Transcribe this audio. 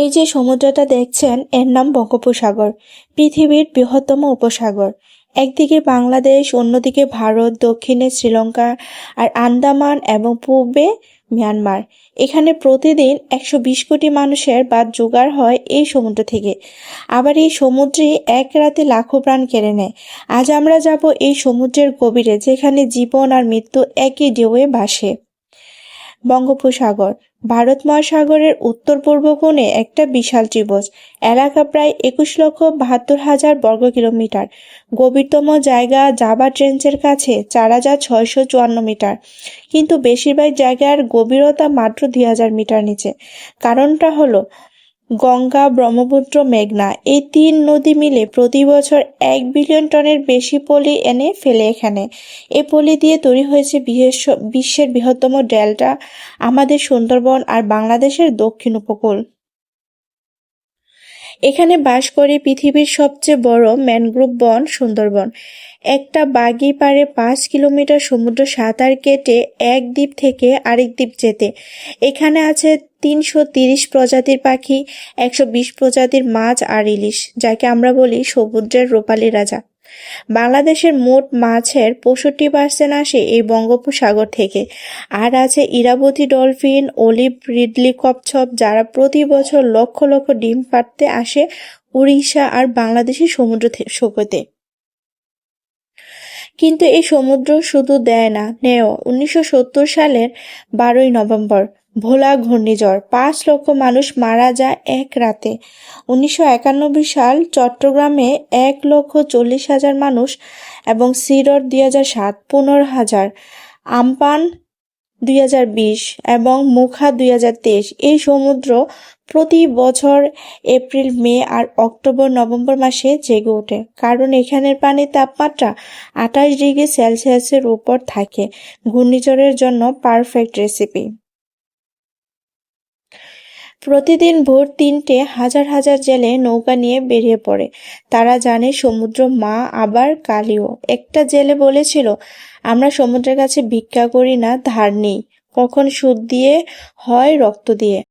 এই যে সমুদ্রটা দেখছেন, এর নাম বঙ্গোপসাগর, পৃথিবীর বৃহত্তম উপসাগর। একদিকে বাংলাদেশ, অন্যদিকে ভারত, দক্ষিণে শ্রীলঙ্কা আর আন্দামান এবং পূর্বে মিয়ানমার। এখানে প্রতিদিন একশো বিশ কোটি মানুষের বাদ জোগাড় হয় এই সমুদ্র থেকে। আবার এই সমুদ্রে এক রাতে লাখো প্রাণ কেড়ে নেয়। আজ আমরা যাব এই সমুদ্রের গভীরে, যেখানে জীবন আর মৃত্যু একই ঢেউয়ে ভাসে। বঙ্গোপসাগর। ভারত মহাসাগরের উত্তর পূর্ব কোণে একটা বিশাল ত্রিভুজ। এলাকা প্রায় একুশ লক্ষ বাহাত্তর হাজার বর্গ কিলোমিটার। গভীরতম জায়গা জাবা ট্রেঞ্চের কাছে চার হাজার ছয়শো চুয়ান্ন মিটার। কিন্তু বেশিরভাগ জায়গার গভীরতা মাত্র দুই হাজার মিটার নিচে। কারণটা হলো গঙ্গা, ব্রহ্মপুত্র, মেঘনা, এই তিন নদী মিলে প্রতি বছর এক বিলিয়ন টনের বেশি পলি এনে ফেলে এখানে। এ পলি দিয়ে তৈরি হয়েছে বিশ্বের বৃহত্তম ডেল্টা, আমাদের সুন্দরবন আর বাংলাদেশের দক্ষিণ উপকূল। এখানে বাস করে পৃথিবীর সবচেয়ে বড় ম্যানগ্রোভ বন সুন্দরবন। একটা বাগি পারে পাঁচ কিলোমিটার সমুদ্র সাঁতার কেটে এক দ্বীপ থেকে আরেক দ্বীপ যেতে। এখানে আছে তিনশো তিরিশ প্রজাতির পাখি, একশো বিশ প্রজাতির মাছ আর ইলিশ, যাকে আমরা বলি সমুদ্রের রোপালি রাজা। বাংলাদেশের মোট মাছের পঁয়ষট্টি পার্সেন্ট আসে এই বঙ্গোপসাগর থেকে। আর আছে ইরাবতী ডলফিন, অলিভ রিডলি কচ্ছপ যারা প্রতি বছর লক্ষ লক্ষ ডিম পাড়তে আসে উড়িষ্যা আর বাংলাদেশের সমুদ্র সৈকতে। কিন্তু এই সমুদ্র শুধু দেয় না নেও উনিশশো সত্তর সালের বারোই নভেম্বর ভোলা ঘূর্ণিঝড়। পাঁচ লক্ষ মানুষ মারা যায় এক রাতে। উনিশশো একানব্বই সাল চট্টগ্রামে এক লক্ষ চল্লিশ হাজার মানুষ এবং সিরট দুই হাজার সাত, পনেরো হাজার, আমপান দুই হাজার বিশ এবং মুখা দুই হাজার তেইশ। এই সমুদ্র প্রতি বছর এপ্রিল, মে আর অক্টোবর, নভেম্বর মাসে জেগে ওঠে, কারণ এখানের পানির তাপমাত্রা আঠাশ ডিগ্রি সেলসিয়াসের উপর থাকে। ঘূর্ণিঝড়ের জন্য পারফেক্ট রেসিপি প্রতিদিন ভোর তিনটে হাজার হাজার জেলে নৌকা নিয়ে বেরিয়ে পড়ে। তারা জানে সমুদ্র মা আবার কালিও। একটা জেলে বলেছিল, আমরা সমুদ্রের কাছে ভিক্ষা করি না, ধার নেই। কখন সুদ দিয়ে হয় রক্ত দিয়ে।